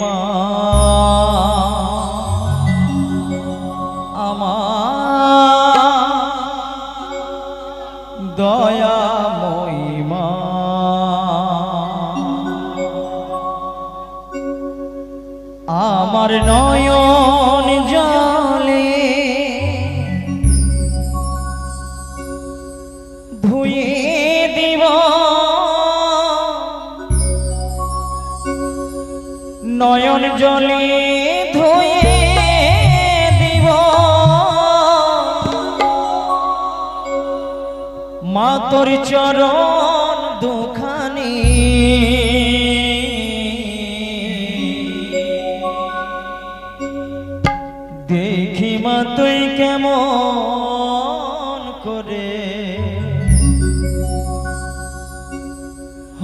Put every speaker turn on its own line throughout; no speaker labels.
মা। আমার দয়াময় মা। আমার নয়ন জলে ধুয়ে দিব। নয়ন জলে ধুয়ে দিব। মা তোর চরণ দেখি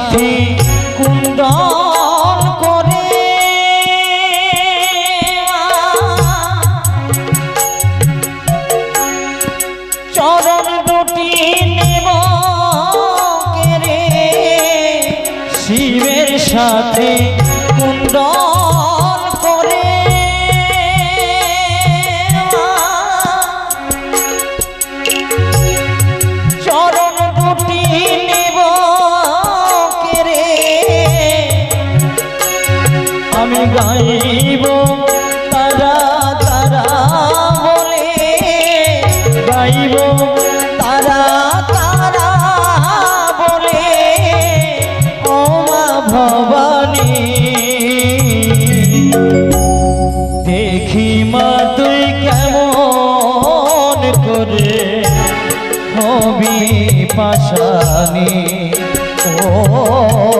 সাথে কুন্দন করে। চরণ দুটি নেব কেরে শিবের সাথে কুন্দন আমি গাইব। তারা তারা বলে গাইব। তারা তারা বলে, ও ভবানী। দেখি মা, তুই কেমন করে হবি পাশানি। ও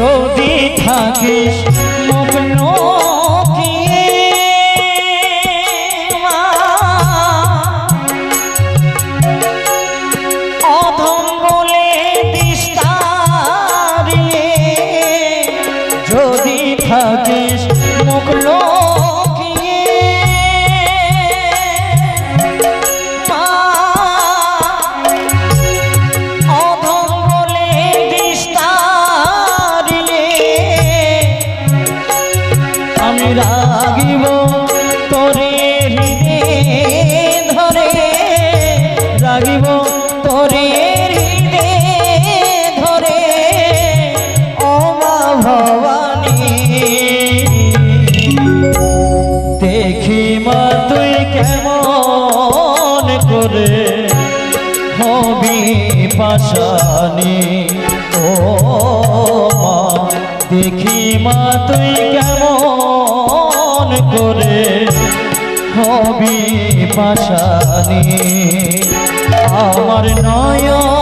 যদি থাকিস মগ্ন থাকিস আমি রাগিব তোরে হৃদে ধরে রাগিব তোরে হৃদে ধরে ও মা ভবানী দেখি মা, তুই কেমন করে হবি পাশানি ও দেখি মা, তুই কেমন করে হবি পাশানি। আমার নয়ন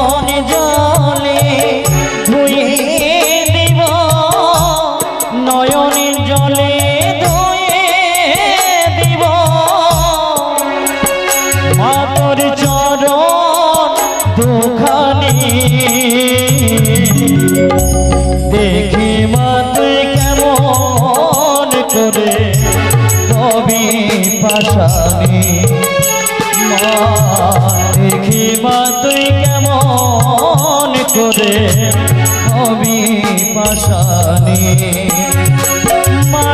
কবি পাশানি। মা তুই কেমন করে কবি পাশানি। মা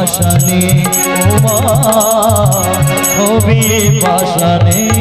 পাশানি ও মা কবি পাশানি